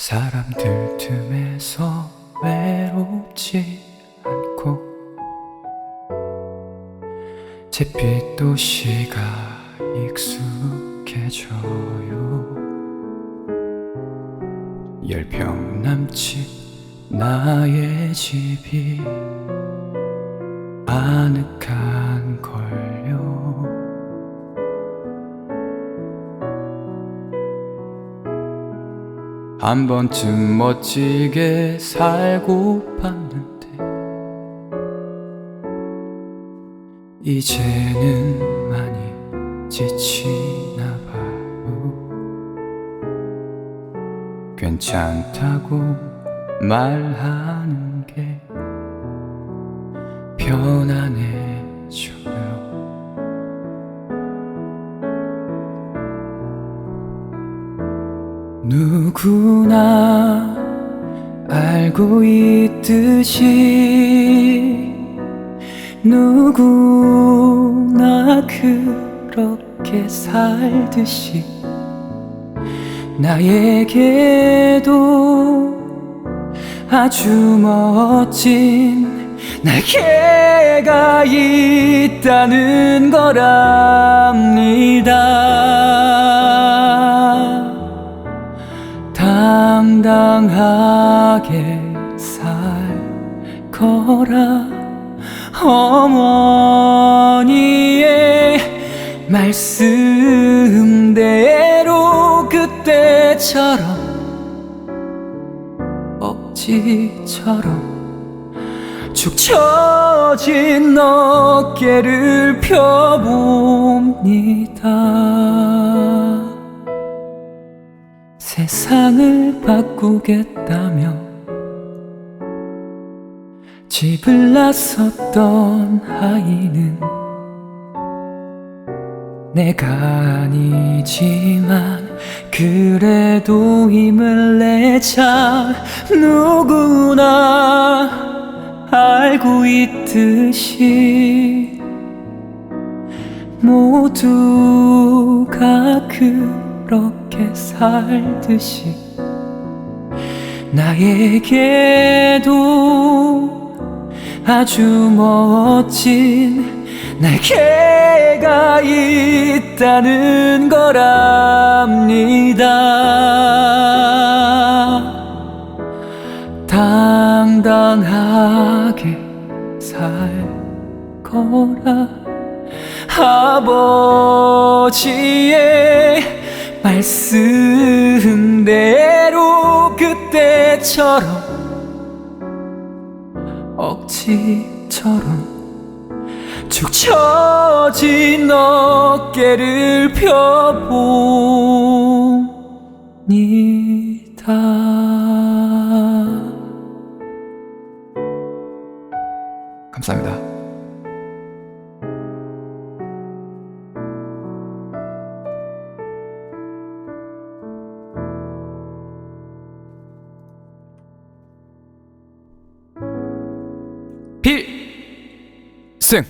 사람들 틈에서 외롭지 않고 잿빛 도시가 익숙해져요. 열평 남친 나의 집이 아늑한 한 번쯤 멋지게 살고 봤는데 이제는 많이 지치나 봐요. 괜찮다고 말하는 게 편안해져요 누구나 알고 있듯이 누구나 그렇게 살듯이 나에게도 아주 멋진 날개가 있다는 거랍니다. 살 거라 어머니의 말씀대로 그때처럼 억지처럼 축 처진 어깨를 펴봅니다. 세상을 바꾸겠다며 집을 나섰던 아이는 내가 아니지만 그래도 힘을 내자 누구나 알고 있듯이 모두가 그렇게 살듯이 나에게도 아주 멋진 날개가 있다는 거랍니다. 당당하게 살 거라 아버지의 말씀대로 그때처럼 억지처럼 축 처진 어깨를 펴봅니다. 감사합니다. 진.